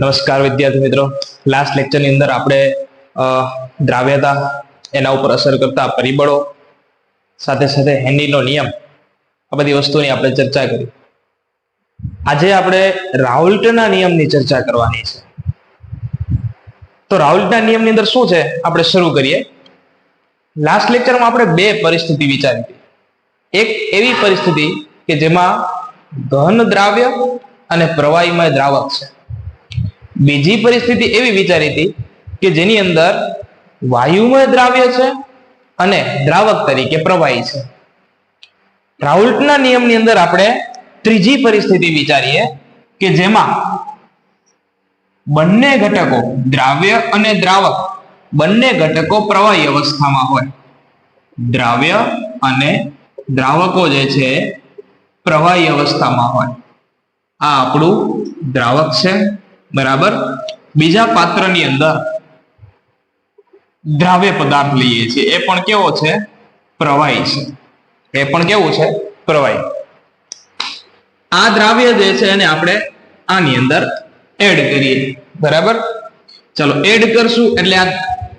નમસ્કાર વિદ્યાર્થી મિત્રો. લાસ્ટ લેક્ચરની અંદર આપણે દ્રાવ્યતા એના ઉપર અસર કરતા પરિબળો, સાથે સાથે હેન્ડીનો નિયમ, આ બધી વસ્તુની આપણે ચર્ચા કરી. આજે આપણે રાઉલ્ટના નિયમની ચર્ચા કરવાની છે. તો રાઉલ્ટના નિયમની અંદર શું છે? આપણે શરૂ કરીએ. લાસ્ટ લેક્ચરમાં આપણે બે પરિસ્થિતિ વિચારી હતી. એક એવી પરિસ્થિતિ કે જેમાં ઘન દ્રાવ્ય અને પ્રવાહીમય દ્રાવક છે. બીજી પરિસ્થિતિ એવી વિચારી હતી કે જેની અંદર વાયુમય દ્રાવ્ય છે અને દ્રાવક તરીકે પ્રવાહી છે. રાઉલ્ટના નિયમની અંદર આપણે ત્રીજી પરિસ્થિતિ વિચારીએ કે જેમાં બંને ઘટકો દ્રાવ્ય અને દ્રાવક બંને ઘટકો પ્રવાહી અવસ્થામાં હોય. દ્રાવ્ય અને દ્રાવકો જે છે પ્રવાહી અવસ્થામાં હોય. આ આપણું દ્રાવક છે. બરાબર? બીજા પાત્રની અંદર દ્રાવ્ય પદાર્થ લઈએ છીએ. એ પણ કેવો છે? પ્રવાહી છે. એ પણ કેવું છે? પ્રવાહી. આ દ્રાવ્ય જે છે એને આપણે આની અંદર એડ કરીએ. બરાબર? ચલો, એડ કરશું એટલે આ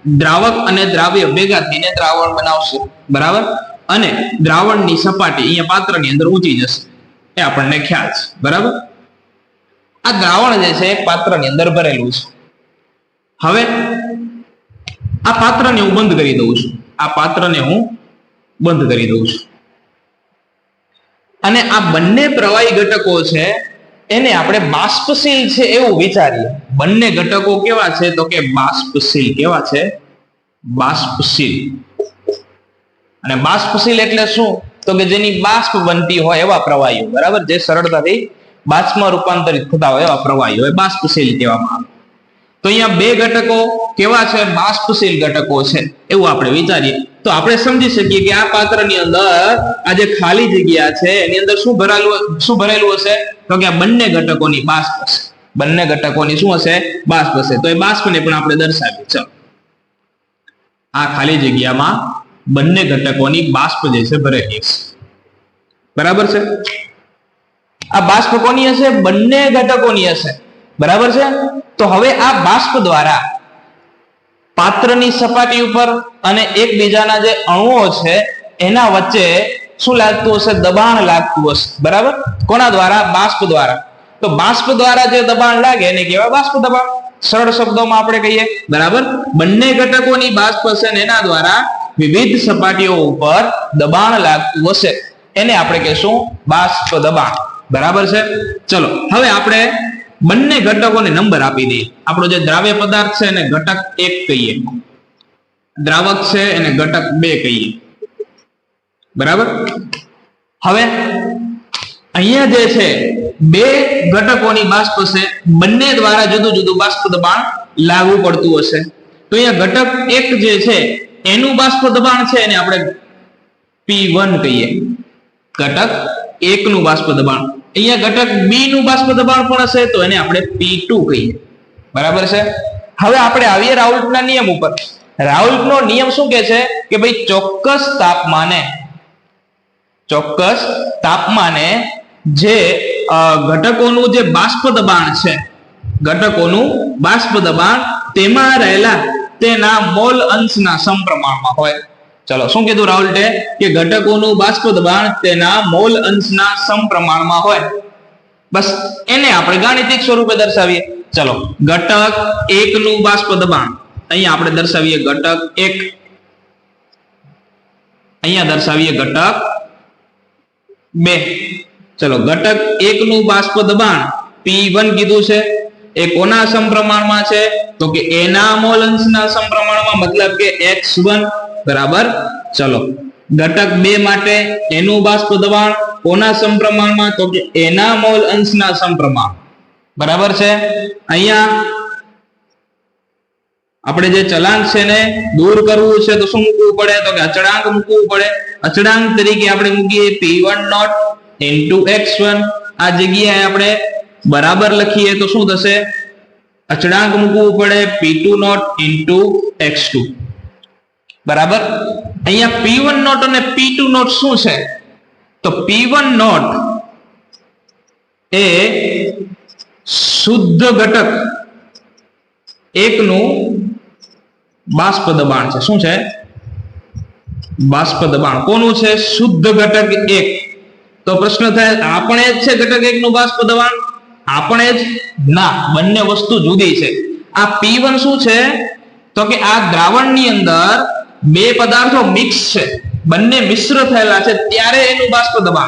દ્રાવક અને દ્રાવ્ય ભેગા થઈને દ્રાવણ બનાવશે. બરાબર? અને દ્રાવણની સપાટી અહીંયા પાત્રની અંદર ઊંચી જશે. એ આપણને ખ્યાલ છે. બરાબર? આ દ્રાવણ જે છે એક પાત્રની અંદર ભરેલું છે. હવે આ પાત્રને હું બંધ કરી દઉં છું. આ પાત્રને હું બંધ કરી દઉં છું. અને આ બંને પ્રવાહી ઘટકો છે એને આપણે બાષ્પશીલ છે એવું વિચારીએ. બંને ઘટકો કેવા છે? તો કે બાષ્પશીલ કેવા છે? બાષ્પશીલ. અને બાષ્પશીલ એટલે શું? તો કે જેની બાષ્પ બનતી હોય એવા પ્રવાહીઓ. બરાબર? જે સરળતાથી બાષ્પમાં રૂપાંતરિત થતા હોય એવા પ્રવાહીઓ બાષ્પશીલ કહેવામાં આવે. તો અહીંયા બે ઘટકો કેવા છે? બાષ્પશીલ ઘટકો છે, એવું આપણે વિચારીએ. તો આપણે સમજી શકીએ કે આ પાત્રની અંદર આ જે ખાલી જગ્યા છે, એની અંદર શું ભરાયેલું શું ભરેલું હશે? તો કે આ બંને ઘટકોની બાષ્પ હશે. બંને ઘટકોની શું હશે? બાષ્પ હશે. તો એ બાષ્પને પણ આપણે દર્શાવીએ. ચાલો. આ ખાલી જગ્યામાં બંને ઘટકોની બાષ્પ જે છે ભરેલી હશે. બરાબર છે? આ બાષ્પ કોની હશે? બંને ઘટકોની હશે. બરાબર છે? તો હવે આ બાષ્પ દ્વારા પાત્રની સપાટી ઉપર અને એકબીજાના જે અણુઓ છે, એના વચ્ચે શું લાગતું હશે? દબાણ લાગતું હશે. બરાબર? કોના દ્વારા? બાષ્પ દ્વારા. તો બાષ્પ દ્વારા જે દબાણ લાગે, એને કહેવાય બાષ્પ દબાણ. સરળ શબ્દોમાં આપણે કહીએ. બરાબર? બંને ઘટકોની બાષ્પ હશે ને એના દ્વારા વિવિધ સપાટીઓ ઉપર દબાણ લાગતું હશે. એને આપણે કહેશું બાષ્પ દબાણ. બરાબર છે? ચલો, હવે આપણે બંને ઘટકોને નંબર આપી દઈએ. આપણો જે દ્રાવ્ય પદાર્થ છે એને ઘટક એક કહીએ. દ્રાવક છે એને ઘટક બે કહીએ. બરાબર? હવે અહીંયા જે છે, બે ઘટકોની બાષ્પ છે. બંને દ્વારા જુદું જુદું બાષ્પ દબાણ લાગુ પડતું હશે. તો અહીંયા ઘટક એક જે છે, એનું બાષ્પ દબાણ છે એને આપણે પી વન કહીએ. ઘટક એકનું બાષ્પ દબાણ. અહીંયા ઘટક બી નું બાષ્પ દબાણ પણ હશે, તો એને આપણે પી કહીએ. બરાબર છે? હવે આપણે આવીએ રાઉલ્ટના નિયમ ઉપર. રાઉલ્ટનો નિયમ શું કહે છે? કે ભાઈ ચોક્કસ તાપમાને ચોક્કસ તાપમાને જે ઘટકોનું જે બાષ્પ દબાણ છે, ઘટકોનું બાષ્પ દબાણ તેમાં રહેલા તેના મોલ અંશના સમપ્રમાણમાં હોય. ચલો, શું કીધું રાહુલટે કે ઘટકોનું બાષ્પ દબાણ તેના મોલ અંશના સમપ્રમાણમાં હોય. બસ, એને આપણે ગાણિતિક સ્વરૂપે દર્શાવીએ. ચલો, ઘટક એક નું બાષ્પ દબાણ અહીંયા આપણે દર્શાવીએ ઘટક એક. અહીંયા દર્શાવીએ ઘટક બે. ચલો, ઘટક એક નું બાષ્પ દબાણ પી વન કીધું છે. એ કોના સમપ્રમાણમાં છે? તો કે એના મોલ અંશના સમપ્રમાણમાં, મતલબ કે એક્સ વન. બરાબર? ચલો. ઘટક બે માટે એનું બાષ્પ દબાણ કોના સમપ્રમાણમાં? તો કે એના મોલ અંશના સમપ્રમાણ. બરાબર છે? અહીંયા આપણે જે ચલાંક છે ને દૂર કરવું છે તો શું મૂકવું પડે? તો કે અચળાંક મૂકવું પડે. અચળાંક તરીકે આપણે મૂકીએ P one naught into X one. આ જગ્યાએ આપણે બરાબર લખીએ તો શું થશે? અચળાંક મૂકવું પડે P two naught into X two. બરાબર? અહીંયા પી વન નોટ અને પી ટુ નોટ શું છે? તો પી વન નોટ એ શુદ્ધ ઘટક એકનું બાષ્પ દબાણ છે. શું છે? બાષ્પ દબાણ. કોનું છે? શુદ્ધ ઘટક એક. તો પ્રશ્ન થાય, આપણે જ છે ઘટક એક નું બાષ્પ દબાણ? આપણે જ? ના, બંને વસ્તુ જુદી છે. આ P1 શું છે? તો કે આ દ્રાવણની અંદર બે પદાર્થો મિક્સ છે. બંને મિશ્ર થયેલા છે. ત્યારે એનું બાષ્પ દબાણ.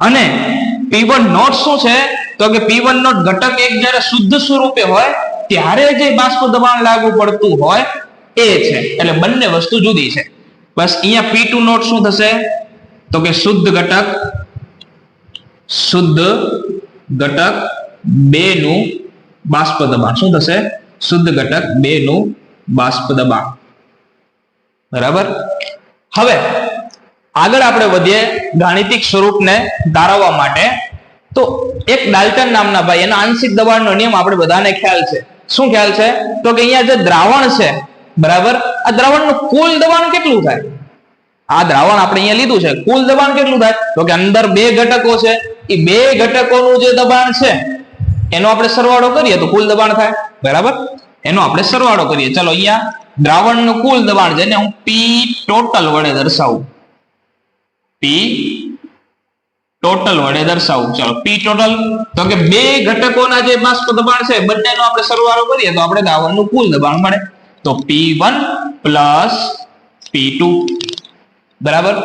અને P1 નોટ શું છે? તો કે P1 નોટ ઘટક એક જ્યારે શુદ્ધ સ્વરૂપે હોય, ત્યારે જે બાષ્પ દબાણ લાગુ પડતું હોય, એ છે. એટલે બંને વસ્તુ જુદી છે. બસ અહીંયા P2 નોટ શું થશે? તો કે શુદ્ધ ઘટક શુદ્ધ ઘટક બે નું બાષ્પ દબાણ. શું થશે? શુદ્ધ ઘટક બે નું બાષ્પ દબાણ. બરાબર? હવે આગળ આપણે વધીએ ગાણિતિક સ્વરૂપને તારવવા માટે. તો એક ડાલ્ટન નામના ભાઈ, એનો આંશિક દબાણનો નિયમ આપણે બધાને ખ્યાલ છે. શું ખ્યાલ છે? તો કે અહીંયા જે દ્રાવણ છે, બરાબર? આ દ્રાવણનું કુલ દબાણ કેટલું થાય? આ દ્રાવણ આપણે અહીંયા લીધું છે. કુલ દબાણ કેટલું થાય? તો કે અંદર બે ઘટકો છે. એ બે ઘટકોનું જે દબાણ છે, એનો આપણે સરવાળો કરીએ તો કુલ દબાણ થાય. બરાબર? એનો આપણે સરવાળો કરીએ. ચલો અહીંયા દ્રાવણનું કુલ દબાણ જેને હું પી ટોટલ વડે દર્શાવું. પી ટોટલ વડે દર્શાવું. ચલો પી ટોટલ તો કે બે ઘટકોના જે બાષ્પ દબાણ છે, બંનેનો આપણે સરવાળો કરીએ તો આપણે દ્રાવણનું કુલ દબાણ મળે. તો P one plus P two બરાબર?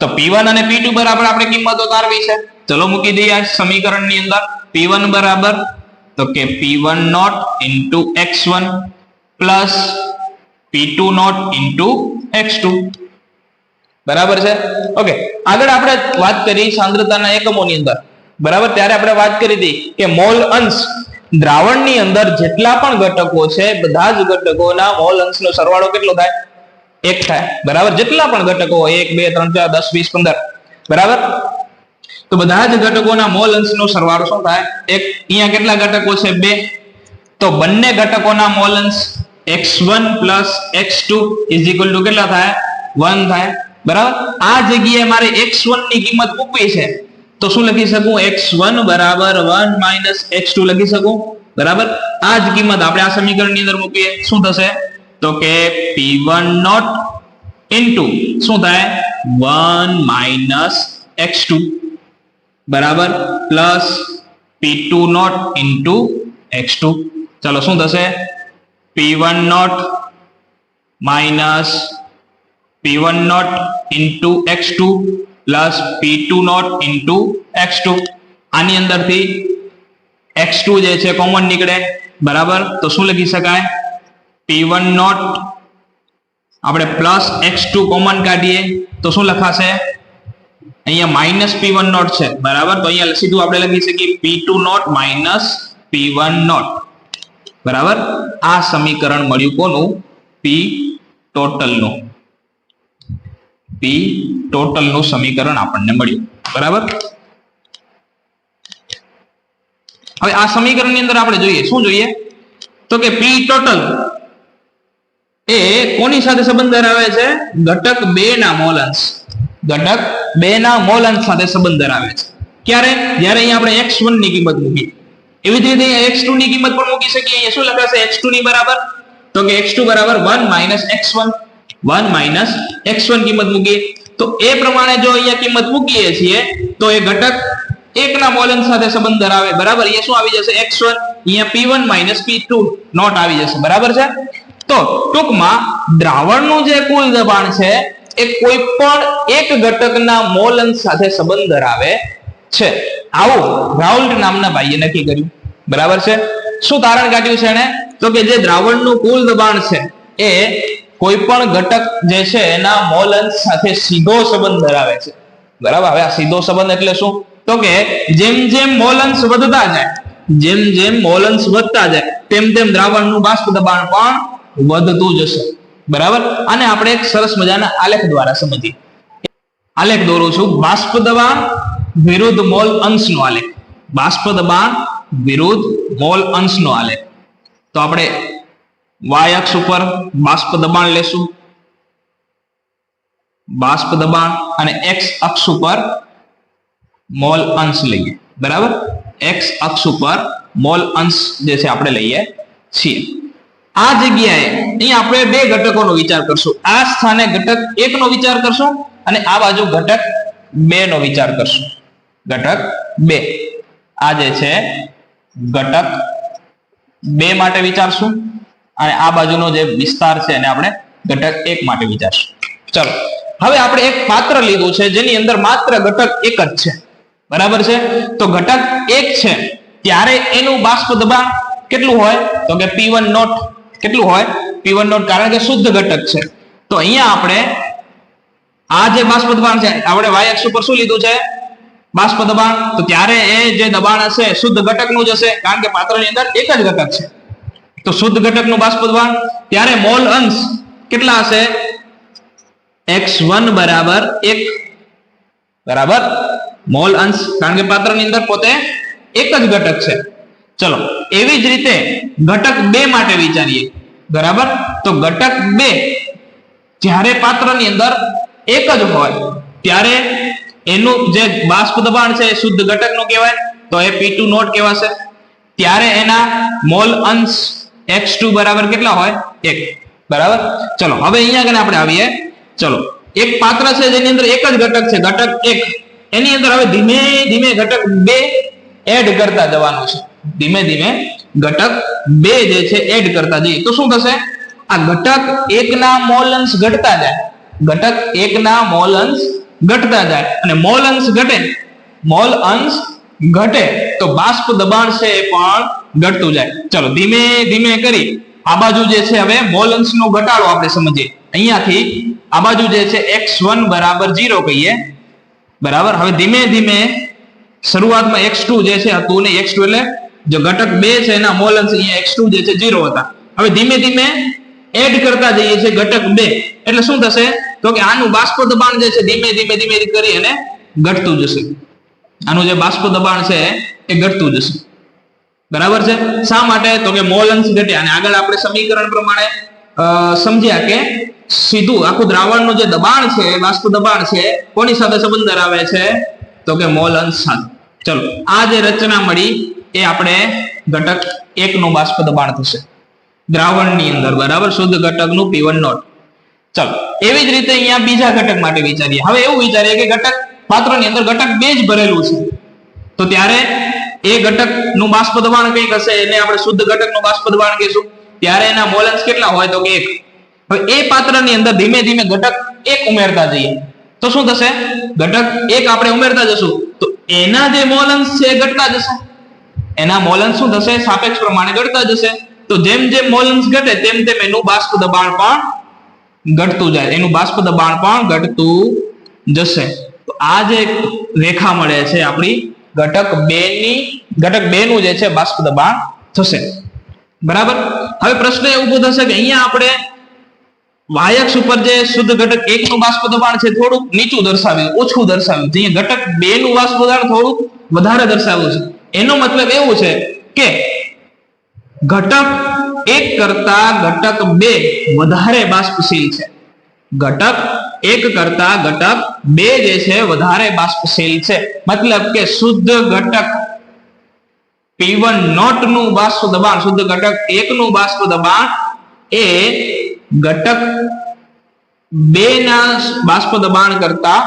તો P1 અને P2 બરાબર આપણે કિંમતો તારવી છે. ચલો, મૂકી દઈએ આ સમીકરણની અંદર. P1 બરાબર, તો કે P1 naught into x1 plus P2 naught into x2 બરાબર છે? ઓકે આગળ આપણે વાત કરી સાંદ્રતાના એકમોની અંદર. બરાબર? ત્યારે આપણે વાત કરી હતી કે મોલ અંશ દ્રાવણની અંદર જેટલા પણ ઘટકો છે, બધા જ ઘટકોના મોલ અંશનો સરવાળો કેટલો થાય? એક થાય. બરાબર? જેટલા પણ ઘટકો હોય, એક, બે, ત્રણ, ચાર, દસ, વીસ, પંદર. બરાબર? તો બધા જ ઘટકોના મોલ અંશનો સરવાળો શું થાય? એક. અહીંયા કેટલા ઘટકો છે? બે. તો બંને ઘટકોના મોલ અંશ x1 plus x2 is equal two કેટલા થાય? 1 થાય. બરાબર? આ જગ્યાએ મારે x1 ની કિંમત મૂકવી છે. તો શું લખી શકું? X1 બરાબર 1 માઇનસ x2 લખી શકું? બરાબર? આ જ કિંમત આપણે આ સમીકરણની અંદર મૂકીએ. શું થશે? તો કે p1 નોટ ઇન્ટુ શું થાય? 1 માઇનસ x2 બરાબર? Plus p2 naught into x2 ચલો, શું થશે? P1 naught minus p1 naught into x2 plus p2 naught into x2 આની અંદરથી x2 જે છે કોમન નીકળે, બરાબર? તો શું લખી શકાય? P1 નોટ આપણે પ્લસ x2 કોમન કાઢીએ, તો શું લખાશે? અહીંયા માઇનસ p1 નોટ છે, બરાબર? તો અહીંયા સીધું આપણે લખી શકીએ p2 naught minus p1 not બરાબર? આ સમીકરણ મળ્યું કોનું? પી ટોટલનું. પી ટોટલનું સમીકરણ આપણને મળ્યું. બરાબર? હવે આ સમીકરણની અંદર આપણે જોઈએ. શું જોઈએ? તો કે પી ટોટલ એ કોની સાથે સંબંધ ધરાવે છે? ઘટક બે ના મોલ અંશ ઘટક બે ના મોલ અંશ સાથે સંબંધ ધરાવે છે. ક્યારે? જ્યારે અહીંયા આપણે એક્સની કિંમત મૂકી એવી જ રીતે અહીંયા x2 ની કિંમત પણ મૂકી શકીએ. અહીંયા શું લખાશે? x2 ની બરાબર? તો કે x2 બરાબર 1 માઇનસ x1 1 x1 કિંમત મૂકીએ. તો એ પ્રમાણે જો અહીંયા કિંમત મૂકીએ છીએ, તો એ ઘટક એકના મોલન સાથે સંબંધ ધરાવે. બરાબર? અહીંયા શું આવી જશે? x1 અહીંયા p1 માઇનસ p2 નોટ આવી જશે. બરાબર છે? તો ટૂંકમાં દ્રાવણનું જે કુલ દબાણ છે, એ કોઈ પણ એક ઘટકના મોલ અંશ સાથે સંબંધ ધરાવે છે. આવું રાહુલ નામના ભાઈએ નક્કી કર્યું. બરાબર છે? શું તારણ કાઢ્યું છે એને તો કે જે દ્રાવણનું કુલ દબાણ છે, એ કોઈ પણ ઘટક જે છે એના મોલ અંશ સાથે સીધો સંબંધ ધરાવે છે. બરાબર? હવે આ સીધો સંબંધ એટલે શું? તો કે જેમ જેમ મોલ અંશ વધતા જાય, જેમ જેમ મોલ અંશ વધતા જાય, તેમ તેમ દ્રાવણનું બાષ્પ દબાણ પણ વધતું જશે. બરાબર? અને આપણે એક સરસ મજાના આલેખ દ્વારા સમજીએ. આલેખ દોરું છું. બાષ્પ દબાણ વિરુદ્ધ મોલ અંશનો આલેખ બાષ્પ દબાણ વિરુદ્ધ મોલ અંશનો આલેખ તો આપણે વાય અક્ષ ઉપર બાષ્પ દબાણ લેશું. બાષ્પ દબાણ અને એક્સ અક્ષ ઉપર મોલ અંશ લઈએ. બરાબર? એક્સ અક્ષ ઉપર મોલ અંશ જે છે આપણે લઈએ છીએ. આ જગ્યાએ અહીં આપણે બે ઘટકોનો વિચાર કરશું. આ સ્થાને ઘટક એક નો વિચાર કરશું અને આ બાજુ ઘટક બે નો વિચાર કરશું. ઘટક બે. આ જે છે, ઘટક બે માટે વિચારશું અને આ બાજુનો જે વિસ્તાર છે એને આપણે ઘટક એક માટે વિચારશું. ચલો, હવે આપણે એક પાત્ર લીધું છે, જેની અંદર માત્ર ઘટક એક જ છે. બરાબર છે? તો ઘટક એક છે, ત્યારે એનું બાષ્પ દબાણ કેટલું હોય? તો કે પી વન નોટ. કેટલું હોય? પી વન નોટ, કારણ કે શુદ્ધ ઘટક છે. તો અહીંયા આપણે આ જે બાષ્પ દબાણ છે, આપણે વાય અક્ષ ઉપર શું લીધું છે? બાષ્પ દબાણ, તો ત્યારે એ જે દબાણ હશે, શુદ્ધ ઘટકનું જ હશે. કારણ કે પાત્રની અંદર એક જ ઘટક છે. તો શુદ્ધ ઘટકનું બાષ્પ દબાણ, ત્યારે મોલ અંશ કેટલા હશે? એક્સ વન બરાબર એક. બરાબર? મોલ અંશ, કારણ કે પાત્રની અંદર પોતે એક જ ઘટક છે. ચલો, એવી જ રીતે ઘટક બે માટે વિચારીએ. બરાબર? તો ઘટક બે જ્યારે પાત્રની અંદર એક જ હોય, ત્યારે એનું જે બાષ્પ દબાણ છે એ શુદ્ધ ઘટકનું કહેવાય, તો એ P2 નોટ કહેવાશે. ત્યારે એના મોલ અંશ x2 બરાબર કેટલા હોય? એક. બરાબર? ચલો, હવે અહીંયા આગળ આપણે આવીએ. ચલો, એક પાત્ર છે જેની અંદર એક જ ઘટક છે, ઘટક એક. એની અંદર હવે ધીમે ધીમે ઘટક બે એડ કરતા જવાનું છે. ધીમે ધીમે ઘટક બે જે છે એડ કરતા જઈએ. તો શું થશે? આ ઘટક એકના મોલ અંશ ઘટતા જાય. ઘટક એકના મોલ અંશ ઘટતા જાય અને મોલ અંશ ઘટે. મોલ અંશ ઘટે તો બાષ્પ દબાણ છે એ પણ ઘટતું જાય. ચલો, ધીમે ધીમે કરી. આ બાજુ જે છે હવે મોલ અંશનો ઘટાડો આપણે સમજીએ. અહીંયાથી આ બાજુ જે છે એક્સ વન બરાબર જીરો કહીએ. બરાબર? હવે ધીમે ધીમે શરૂઆતમાં એક્સ ટુ જે છે હતું ને x2 એટલે જો ઘટક બે છે એના મોલ અંશ અહીંયા એક્સ ટુ જે છે જીરો હતા. હવે ધીમે ધીમે એડ કરતા જઈએ છીએ ઘટક બે. એટલે શું થશે? તો કે આનું બાષ્પ દબાણ જે છે ધીમે ધીમે ધીમે કરી અને ઘટતું જશે. આનું જે બાષ્પ દબાણ છે એ ઘટતું જશે. બરાબર છે? શા માટે? તો કે મોલ અંશ ઘટ્યા અને આગળ આપણે સમીકરણ પ્રમાણે સમજ્યા કે સીધું આખું દ્રાવણનું જે દબાણ છે, બાષ્પ દબાણ છે, કોની સાથે સંબંધ ધરાવે છે? તો કે મોલ અંશ સાથે. ચલો, આ જે રચના મળી એ આપણે ઘટક એક નું બાષ્પ દબાણ થશે. દ્રાવણની અંદર. બરાબર? શુદ્ધ ઘટકનું પીવન નોટ. ચલો, એવી જ રીતે અહીંયા બીજા ઘટક માટે વિચારીએ. હવે એવું વિચારીએ કે ઘટક પાત્રની અંદર ઘટક બે જ ભરેલું છે. તો ત્યારે એ ઘટકનું બાષ્પ દબાણ કંઈક હશે, એને આપણે શુદ્ધ ઘટકનું બાષ્પ દબાણ કહીશું. ત્યારે એના મોલન્સ કેટલા હોય તો કે એક. હવે એ પાત્રની અંદર ધીમે ધીમે ઘટક એક ઉમેરતા જઈએ. તો શું થશે? ઘટક એક આપણે ઉમેરતા જશું. તો એના જે મોલન્સ છે એ ઘટતા જશે. એના મોલન્સ શું થશે? સાપેક્ષ પ્રમાણે ઘટતા જશે. તો જેમ જેમ મોલન્સ ઘટે, તેમ તેમ એનું બાષ્પ દબાણ પણ ઘટતું જાય. એનું બાષ્પ દબાણ પણ ઘટતું જશે. તો આ જે રેખા મળે છે આપણી, ઘટક બે ની, ઘટક બે નું જે છે બાષ્પ દબાણ થશે. બરાબર? હવે પ્રશ્ન એ ઊભો થશે કે અહીંયા આપણે વાયક્ષ ઉપર જે શુદ્ધ ઘટક એક નું બાષ્પ દબાણ છે થોડુંક નીચું દર્શાવ્યું, ઓછું દર્શાવ્યું. અહીંયા ઘટક બે નું બાષ્પ દબાણ થોડુંક વધારે દર્શાવ્યું છે. એનો મતલબ એવું છે કે ઘટક એક કરતા ઘટક બે વધારે બાષ્પશીલ છે. ઘટક એક કરતા ઘટક બે જે છે વધારે બાષ્પશીલ છે. મતલબ કે શુદ્ધ ઘટક P1 નોટનું બાષ્પ દબાણ, શુદ્ધ ઘટક એક નું બાષ્પ દબાણ એ ઘટક બે ના બાષ્પ દબાણ કરતા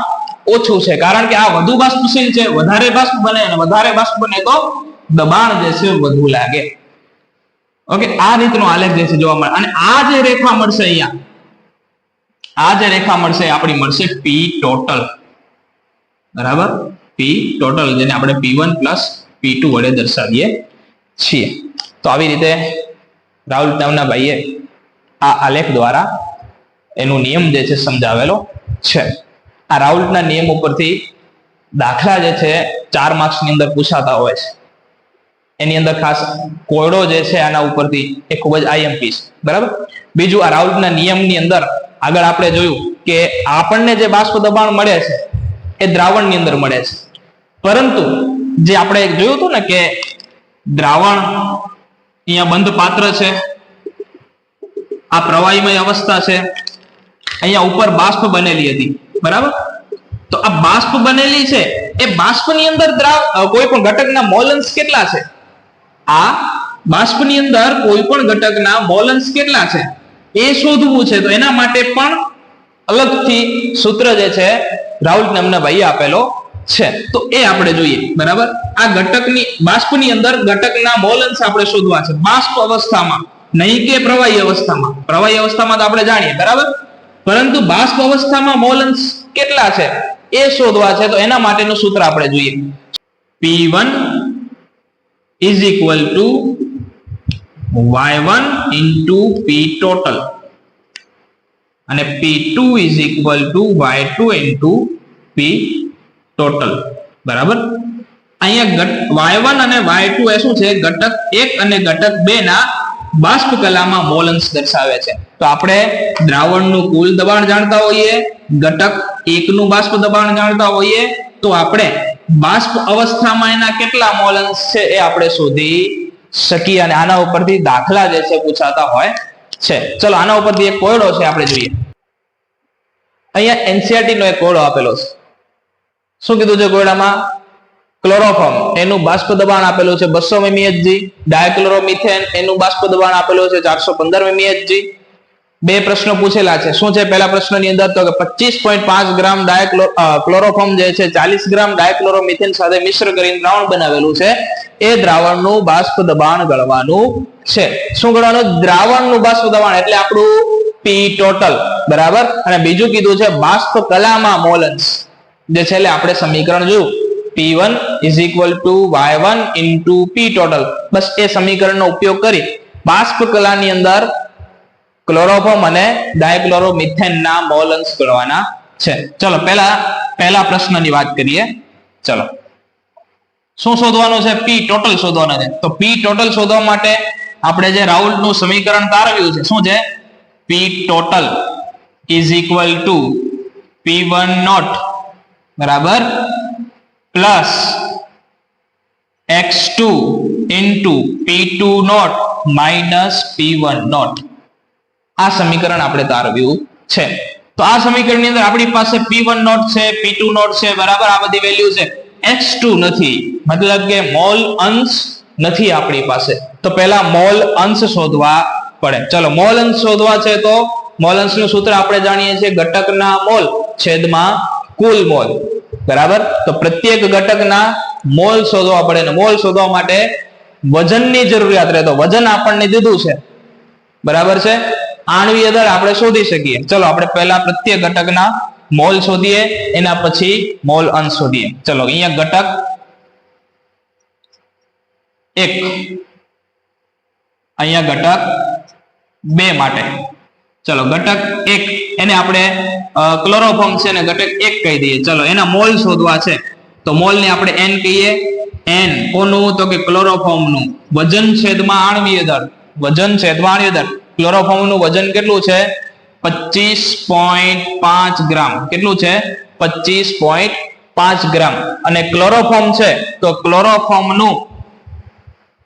ઓછું છે. કારણ કે આ વધુ બાષ્પશીલ છે, વધારે બાષ્પ બને અને વધારે બાષ્પ બને તો દબાણ જે છે વધુ લાગે. ઓકે આ રીતનો આલેખ જે છે જોવા મળે. અને આ જે રેખા મળશે અહીંયા, આ જે રેખા મળશે, આપણી મળશે પી ટોટલ બરાબર? પી ટોટલ જેને આપણે P one plus P two વડે દર્શાવીએ છીએ. તો આવી રીતે રાહુલ નામના ભાઈએ આ આલેખ દ્વારા એનો નિયમ જે છે સમજાવેલો છે. આ રાઉલ્ટના નિયમ ઉપરથી દાખલા જે છે, ચાર માર્ક્સની અંદર પૂછાતા હોય છે. એની અંદર ખાસ કોયડો જે છે આના ઉપરથી એ ખૂબ જ આઈએમપી છે. બરાબર? બીજું આ રાઉલ્ટના નિયમની અંદર આગળ આપણે જોયું કે આપણને જે બાષ્પ દબાણ મળે છે, એ દ્રાવણની અંદર મળે છે. પરંતુ જે આપણે જોયું હતું ને કે દ્રાવણ અહીંયા બંધ પાત્ર છે, આ પ્રવાહીમય અવસ્થા છે, અહીંયા ઉપર બાષ્પ બનેલી હતી. બરાબર? તો આ બાષ્પ બનેલી છે, એ બાષ્પની અંદર દ્રાવ કોઈ પણ ઘટકના મોલન્સ કેટલા છે? આ બાષ્પની અંદર કોઈ પણ ઘટકના મોલન્સ કેટલા છે? એ શોધવું છે. તો એના માટે પણ અલગથી સૂત્ર જે છે રાહુલ નામના ભાઈએ આપેલો છે. તો એ આપણે જોઈએ. બરાબર? આ ઘટકની, બાષ્પની અંદર ઘટકના મોલન્સ આપણે શોધવા છે. બાષ્પ અવસ્થામાં. નહીં કે પ્રવાહી અવસ્થામાં. પ્રવાહી અવસ્થામાં તો આપણે જાણીએ. બરાબર? પરંતુ બાષ્પ અવસ્થામાં મોલન્સ કેટલા છે? એ શોધવા છે. તો એના માટેનું સૂત્ર આપણે જોઈએ. P1 is equal to Y1 into P total. અને P2 is equal to Y2 into P total. બરાબર? અહીંયા ઘટ- Y1 અને Y2 એ શું છે? ઘટક એક અને ઘટક બે ના બાષ્પ કલામાં મોલન્સ દર્શાવે છે. તો આપણે દ્રાવણનું કુલ દબાણ જાણતા હોઈએ, ઘટક એકનું બાષ્પ દબાણ જાણતા હોઈએ તો આપણે બાષ્પ અવસ્થામાં એના કેટલા મોલન્સ છે એ આપણે શોધી શકીએ અને આના ઉપરથી દાખલા જે છે પૂછાતા હોય છે. ચલો, આના ઉપરથી એક કોયડો છે, આપણે જોઈએ. અહીંયા એનસીઆરટી નો એક કોયડો આપેલો છે. શું કીધું છે કોયડામાં? ક્લોરોફોર્મ એનું બાષ્પ દબાણ આપેલું છે બસો મીમીએચજી ડાયક્લોરોમિથેન એનું બાષ્પ દબાણ આપેલું છે ચારસો પંદર મીમીએચજી બે પ્રશ્નો પૂછેલા છે. શું છે પહેલા પ્રશ્નની અંદર? તો કે પચીસ પોઈન્ટ પાંચ ગ્રામ ડાયક્લો ક્લોરોફોર્મ જે છે, ચાલીસ ગ્રામ ડાયક્લોરોમિથેન સાથે મિશ્ર કરીને દ્રાવણ બનાવેલું છે. એ દ્રાવણનું બાષ્પ દબાણ ગણવાનું છે. શું ગણવાનું? દ્રાવણનું બાષ્પ દબાણ એટલે આપણું પી ટોટલ બરાબર? અને બીજું કીધું છે બાષ્પ કલામાં મોલન્સ. જે છે એટલે આપણે સમીકરણ જોયું. P one is equal to Y one into P total બસ એ સમીકરણનો ઉપયોગ કરી બાષ્પ કલાની અંદર ક્લોરોફોર્મ અને ડાયક્લોરોમિથેન ના અંશ ગણવાના છે. ચલો, પહેલા પહેલા પ્રશ્નની વાત કરીએ. ચલો. શું શોધવાનું છે? પી ટોટલ શોધવાનું છે. તો પી ટોટલ શોધવા માટે આપણે જે રાઉલ્ટનું સમીકરણ તારવ્યું છે, શું છે? P total is equal to P one naught બરાબર? Plus X two into P two naught minus P one naught આ સમીકરણ આપણે તારવ્યું છે. તો આ સમીકરણની અંદર આપણી પાસે પી વન નોટ છે પી ટુ નોટ છે, બરાબર આ બધી વેલ્યુ છે. એક્સ ટુ નથી. મતલબ કે મોલ અંશ નથી આપણી પાસે. તો પહેલા મોલ અંશ શોધવા પડે. ચલો, મોલ અંશ શોધવા છે તો મોલ અંશનું સૂત્ર આપણે જાણીએ છીએ ઘટકના મોલ છેદમાં કુલ મોલ. બરાબર? તો પ્રત્યેક ઘટકના મોલ શોધવા પડે ને મોલ શોધવા માટે વજનની જરૂરિયાત રહે તો વજન આપણને દીધું છે. બરાબર છે? આણવીય દર આપણે શોધી શકીએ. ચલો, આપણે પહેલા પ્રત્યેક ઘટકના મોલ શોધીએ, એના પછી મોલ અંશ શોધીએ. ચલો, અહીંયા ઘટક એક. અહીંયા ઘટક બે માટે. ચલો, ઘટક એક, એને આપણે ક્લોરોફોર્મ છે ને ઘટક એક કહી દઈએ. ચલો, એના મોલ શોધવા છે. તો મોલ ને આપણે એન કહીએ. એન કોનું? તો કે ક્લોરોફોર્મનું. વજન છેદમાં આણવીય દર. વજન છેદમાં આણવીય દળ ક્લોરોફોર્મનું વજન કેટલું છે? પચીસ પોઈન્ટ પાંચ ગ્રામ. કેટલું છે? પચીસ પોઈન્ટ પાંચ ગ્રામ. અને ક્લોરોફોર્મ છે, તો ક્લોરોફોર્મનું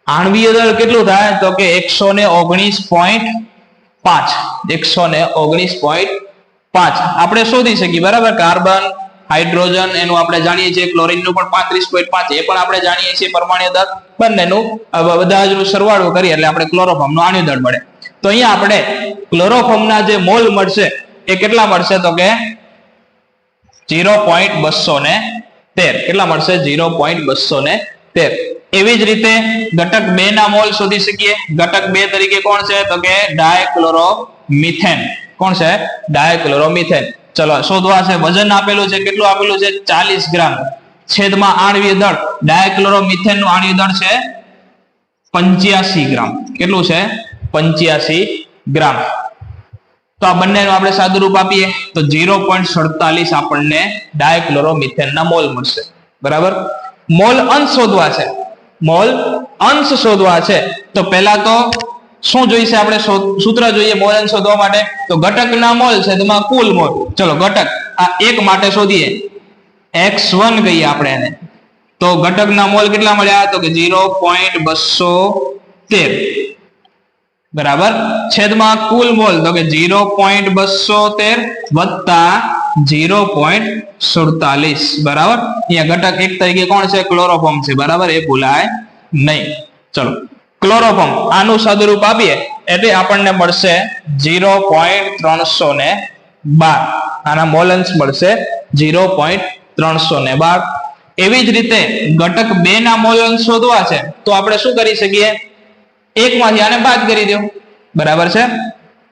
આણવીય દળ કેટલું થાય? તો કે એકસો ને ઓગણીસ પોઈન્ટ પાંચ. એકસો ને ઓગણીસ પોઈન્ટ પાંચ. આપણે શોધી શકીએ, બરાબર? કાર્બન, હાઇડ્રોજન, એનું આપણે જાણીએ છીએ ક્લોરીનનું પણ પાંત્રીસ પોઈન્ટ પાંચ. એ પણ આપણે જાણીએ છીએ, પરમાણ્ય દળ. બંનેનું બધાનું બધા જ સરવાળો કરીએ એટલે આપણે ક્લોરોફોર્મનું આણ્ય દળ મળે. તો અહીંયા આપણે ક્લોરોફોર્મ ના જે મોલ મળશે એ કેટલા મળશે તો કે જીરો પોઈન્ટ બસો ને તેર. કેટલા મળશે? જીરો પોઈન્ટ બસો ને તેર. એવી જ રીતે ઘટક બે ના મોલ શોધી શકીએ. ઘટક બે તરીકે કોણ છે? તો કે ડાયક્લોરોમિથેન. કોણ છે? ડાયક્લોરોમિથેન. ચલો, શોધવા છે. વજન આપેલું છે, કેટલું આપેલું છે? ચાલીસ ગ્રામ. છેદમાં આણવીય દળ. ડાયક્લોરોમિથેનનું આણવીય દળ છે પંચ્યાસી ગ્રામ. કેટલું છે? પંચ્યાસી ગ્રામ. તો આ બંનેનું આપણે સાદું રૂપ આપીએ. તો ઝીરો પોઈન્ટ સડતાલીસ આપણને ડાયક્લોરોમિથેન ના મોલ મળશે. બરાબર? મોલ અંશ શોધવા છે. મોલ અંશ શોધવા છે. તો પહેલા તો શું જોઈશે આપણે? સૂત્ર જોઈએ મોલ અંશ શોધવા માટે. તો ઘટકના મોલ છે તેમાં કુલ મોલ. ચલો, ઘટક. આ એક માટે શોધીએ. એક્સ વન કહીએ આપણે એને. તો ઘટકના મોલ કેટલા મળ્યા? તો કે ઝીરો પોઈન્ટ બસો તેર. બરાબર? છેદમાં કુલ મોલ, તો કે ઝીરો પોઈન્ટ બસો તેર વત્તા ઝીરો પોઈન્ટ સુડતાલીસ. બરાબર? અહીંયા ઘટક એક તરીકે કોણ છે? ક્લોરોફોર્મ છે. બરાબર? એ ભૂલાય નહીં. ચલો. ક્લોરોફોર્મ, આનું સદરૂપ આપીએ. એટલે આપણને મળશે ઝીરો પોઈન્ટ ત્રણસો ને બાર. આના મોલન્સ મળશે ઝીરો પોઈન્ટ ત્રણસો ને બાર. એવી જ રીતે ઘટક બે ના અંશ શોધવા છે, તો આપણે શું કરી શકીએ? એક માંથી આને બાદ કરી દો બરાબર છે?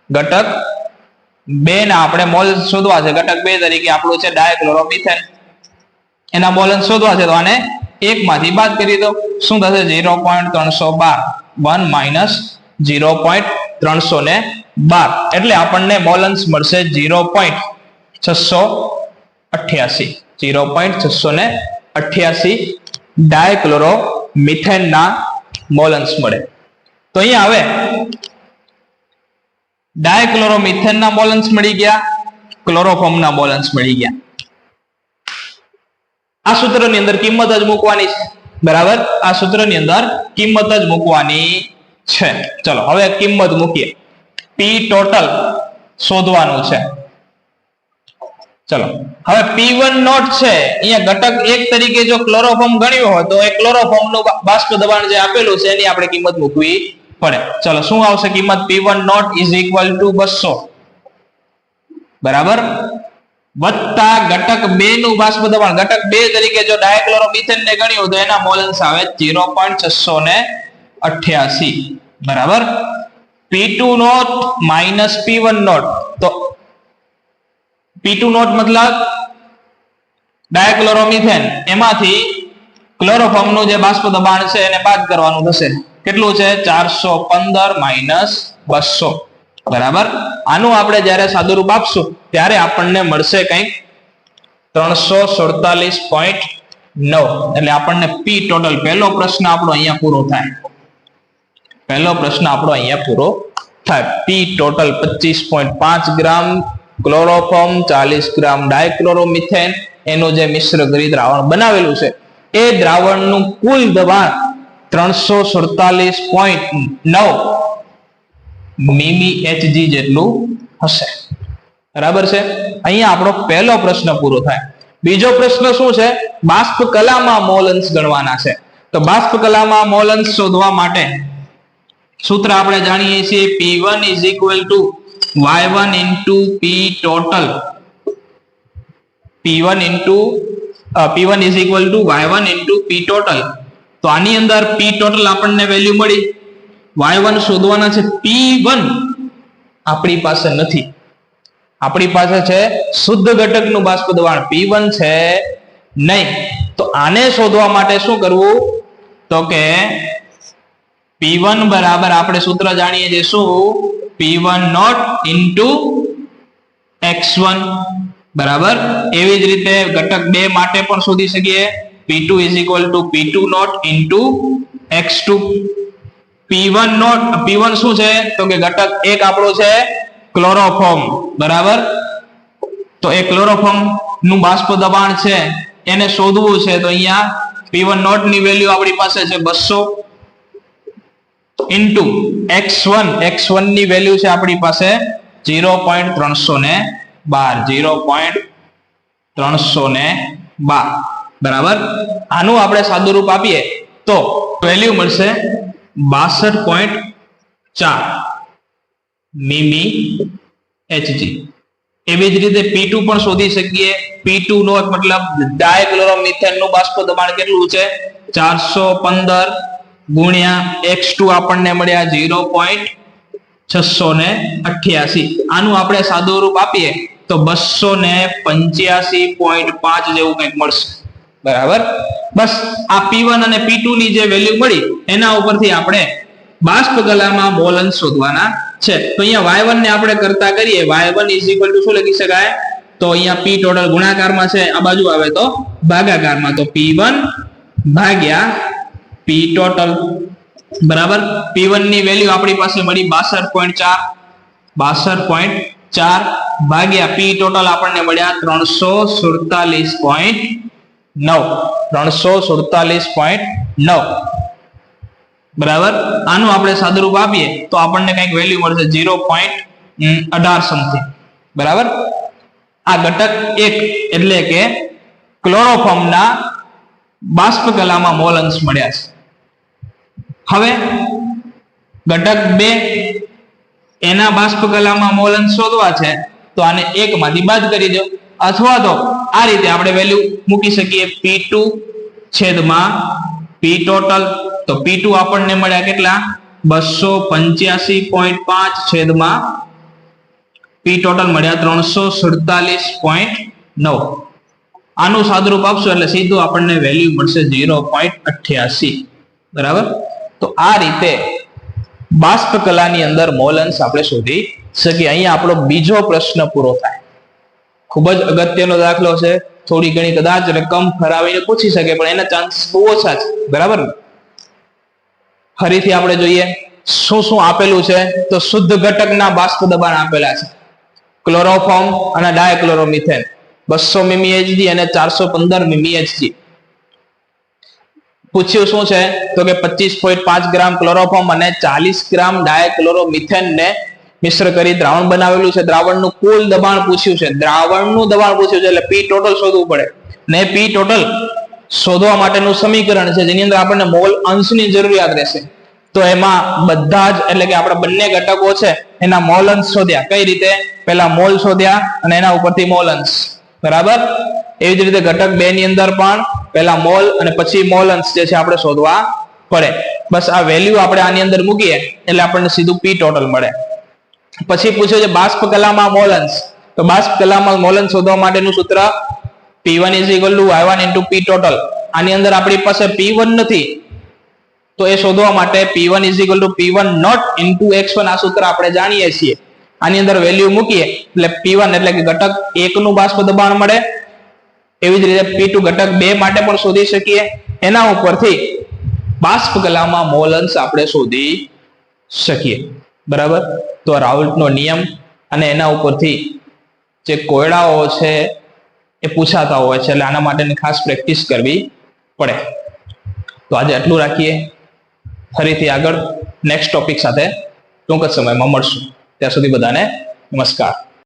ઘટક બે ના આપણે મોલ શોધવા છે. ઘટક બે તરીકે આપણું છે ડાયક્લોરોમિથેન. એના મોલન શોધવા છે, તો આને એક માંથી બાદ કરી દો શું થશે? ઝીરો પોઈન્ટ ત્રણસો બાર. વન માઇનસ ઝીરો પોઈન્ટ ત્રણસો ને બાર. એટલે આપણને મોલન્સ મળશે ઝીરો પોઈન્ટ છસો અઠ્યાસી. ઝીરો પોઈન્ટ છસો ને અઠ્યાસી ડાયક્લોરો મિથેનના મોલન્સ મળે. તો અહીંયા હવે ડાયક્લોરોમિથેનના મોલન્સ મળી ગયા ક્લોરોફોર્મના મોલન્સ મળી ગયા. આ સૂત્રની અંદર કિંમત જ મૂકવાની છે. બરાબર? આ સૂત્રની અંદર કિંમત જ મૂકવાની છે. ચલો, હવે કિંમત મૂકીએ. પી ટોટલ શોધવાનું છે. ચલો. હવે પી વન નોટ છે, અહીંયા ઘટક એક તરીકે જો ક્લોરોફોર્મ ગણ્યો હોય તો એ ક્લોરોફોર્મનું બાષ્પ દબાણ જે આપેલું છે, એની આપણે કિંમત મૂકવી પડે. ચલો, શું આવશે કિંમત? P one naught is equal to બસો. બરાબર? વત્તા ઘટક બે નું બાષ્પ દબાણ. ઘટક બે તરીકે જો ડાયક્લોરોમિથેન ને ગણ્યું તો એના મોલન્સ આવે ઝીરો પોઈન્ટ છસો ને અઠ્યાસી. બરાબર? P2 naught minus P one naught. તો પી નોટ મતલબ ડાયક્લોરોમિથેન એમાંથી ક્લોરોફોર્મનું જે બાષ્પ દબાણ છે એને બાદ કરવાનું થશે. કેટલું છે? ચારસો પંદર માઇનસ બસો. બરાબર? આનું આપણે જ્યારે સાદુરૂપ આપશું, ત્યારે આપણને મળશે કંઈક ત્રણસો સુડતાલીસ પોઈન્ટ નવ. એટલે આપણને પી ટોટલ પહેલો પ્રશ્ન આપણો અહીંયા પૂરો થાય. પહેલો પ્રશ્ન આપણો અહીંયા પૂરો થાય. પી ટોટલ પચીસ પોઈન્ટ પાંચ ગ્રામ ક્લોરોફોર્મ ચાલીસ ગ્રામ ડાયક્લોરોમિથેન એનું જે મિશ્ર કરી દ્રાવણ બનાવેલું છે. એ દ્રાવણનું કુલ દબાણ ત્રણસો સુડતાલીસ પોઈન્ટ નવ મિમી એચજી જેટલું હશે. બરાબર છે? અહીંયા આપણો પહેલો પ્રશ્ન પૂરો થાય. બીજો પ્રશ્ન શું છે? બાષ્પ કલામાં મોલન્સ ગણવાના છે. તો બાષ્પ કલામાં મોલન્સ શોધવા માટે સૂત્ર આપણે જાણીએ છીએ P one is equal to Y one into P total P one into P one is equal to Y one P total તો આની અંદર પી ટોટલ આપણને વેલ્યુ મળી. વાય વન શોધવાના છે પી વન આપણી પાસે નથી. આપણી પાસે છે શુદ્ધ ઘટકનું બાષ્પ દબાણ પી વન છે નહીં. તો આને શોધવા માટે શું કરવું? તો કે પી વન બરાબર આપણે સૂત્ર જાણીએ છીએ શું? P one naught into X one બરાબર? એવી જ રીતે ઘટક બે માટે પણ શોધી શકીએ. P two is equal to P two naught into X two P one naught P one શું છે? તો કે ઘટક એક આપણો છે ક્લોરોફોર્મ બરાબર? તો એ ક્લોરોફોર્મનું બાષ્પ દબાણ છે. એને શોધવું છે. તો અહીંયા પી વન નોટની વેલ્યુ આપણી પાસે છે બસો. ઇન્ટુ એક્સ વન એક્સ વનની વેલ્યુ છે આપણી પાસે ઝીરો પોઈન્ટ ત્રણસો ને બાર ઝીરો પોઈન્ટ ત્રણસો ને બાર. બરાબર? આનું આપણે સાદુરૂપ આપીએ તો વેલ્યુ મળશે બાસઠ પોઈન્ટ ચાર મિમી એચજી એવી જ રીતે પી પણ શોધી શકીએ. પી ટુ નો મતલબ ડાયક્લોરોમિથેનનું બાષ્પ દબાણ કેટલું છે? ચારસો પંદર ગુણ્યા એક્સ ટુ આપણને મળ્યા ઝીરો પોઈન્ટ છસો ને અઠ્યાસી. આનું આપણે સાદું રૂપ આપીએ તો બસો ને પંચ્યાસી પોઈન્ટ પાંચ જેવું કંઈક મળશે. બરાબર? બસ આ પી વન અને પી ટુ ની જે વેલ્યુ મળી એના ઉપરથી આપણે બાષ્પ કલામાં બોલન શોધવાના છે. તો અહીંયા વાય વન ને આપણે કરતા કરીએ. Y one is equal to શું લખી શકાય? તો અહીંયા પી ટોટલ ગુણાકારમાં છે. આ બાજુ આવે તો ભાગાકારમાં. તો પી વન ભાગ્યા પી ટોટલ બરાબર? પી વનની વેલ્યુ આપણી પાસે મળી બાસઠ પોઈન્ટ ચાર. બાસઠ પોઈન્ટ ચાર ભાગ્યા પી ટોટલ આપણને મળ્યા ત્રણસો સુડતાલીસ પોઈન્ટ નવ. ત્રણસો સુડતાલીસ પોઈન્ટ નવ. બરાબર? આનું આપણે સાદુરૂપ આપીએ તો આપણને કંઈક વેલ્યુ મળશે ઝીરો પોઈન્ટ અઢાર સમથિંગ બરાબર? આ ઘટક એક એટલે કે ક્લોરોફોર્મના બાષ્પ કલામાં મોલ અંશ મળ્યા છે. હવે ઘટક બે એના બાષ્પ કલામાં મોલ શોધવા છે, તો આને એક માંથી બાદ કરી દો. અથવા તો આ રીતે આપણે વેલ્યુ મૂકી શકીએ પી ટુ છેદમાં પી ટોટલ તો પી ટુ આપણને મળ્યા કેટલા? બસો પંચ્યાસી પોઈન્ટ પાંચ છેદમાં પી ટોટલ મળ્યા ત્રણસો સુડતાલીસ પોઈન્ટ નવ. આનું સાદુરૂપ આપશો એટલે સીધું આપણને વેલ્યુ મળશે ઝીરો પોઈન્ટ અઠ્યાસી. બરાબર? તો આ રીતે બાષ્પ કલાની અંદર મોલ અંશ આપણે શોધી શકીએ. અહીંયા આપણો બીજો પ્રશ્ન પૂરો થાય. ખૂબ જ અગત્યનો દાખલો છે. થોડી ઘણી કદાચ રકમ ફરાવીને પૂછી શકે, પણ એના ચાન્સ બહુ ઓછા છે. બરાબર ને? ફરીથી આપણે જોઈએ, શું શું આપેલું છે? તો શુદ્ધ ઘટકના બાષ્પ દબાણ આપેલા છે. ક્લોરોફોર્મ અને ડાયક્લોરોમિથેન બસો મીમી એચજી અને ચારસો પંદર મીમી એચજી પૂછ્યું શું છે? તો કે પચીસ પોઈન્ટ પાંચ ગ્રામ ક્લોરોફોર્મ અને ચાલીસ ગ્રામ ડાયક્લોરોમિથેન ને મિશ્ર કરી દ્રાવણ બનાવેલું છે. દ્રાવણનું કુલ દબાણ પૂછ્યું છે. દ્રાવણનું દબાણ પૂછ્યું છે એટલે પી ટોટલ શોધવું પડે. ને પી ટોટલ શોધવા માટેનું સમીકરણ છે. જેની અંદર આપણને મોલ અંશની જરૂરિયાત રહેશે. તો એમાં બધા જ એટલે કે આપણા બંને ઘટકો છે, એના મોલ અંશ શોધ્યા. કઈ રીતે? પહેલા મોલ શોધ્યા અને એના ઉપરથી મોલ અંશ. બરાબર? એવી જ રીતે ઘટક બે ની અંદર પણ પહેલા મોલ અને પછી મોલ અંશ જે છે આપણે શોધવા પડે. બસ આ વેલ્યુ આપણે આની અંદર મૂકીએ એટલે આપણને સીધું પી ટોટલ મળે. પછી પૂછ્યું છે બાષ્પ કલામાં મોલ અંશ. તો બાષ્પ કલામાં મોલ અંશ શોધવા માટેનું સૂત્ર P one is equal to Y one into P total આની અંદર આપણી પાસે પી વન નથી. તો એ શોધવા માટે P one is equal to P one naught into X one આ સૂત્ર આપણે જાણીએ છીએ. આની અંદર વેલ્યુ મૂકીએ, એટલે પી એટલે કે ઘટક એક નું બાષ્પ દબાણ મળે. એવી જ રીતે P2 ઘટક બે માટે પણ શોધી શકીએ. એના ઉપરથી બાષ્પ કલામાં મોલ અંશ આપણે શોધી શકીએ. બરાબર? તો રાઉલ્ટનો નિયમ અને એના ઉપરથી જે કોયડાઓ છે એ પૂછાતા હોય છે, એટલે આના માટેની ખાસ પ્રેક્ટિસ કરવી પડે. તો આજે આટલું રાખીએ. ફરીથી આગળ નેક્સ્ટ ટોપિક સાથે ટૂંક જ સમયમાં મળશું. ત્યાં સુધી બધાને નમસ્કાર.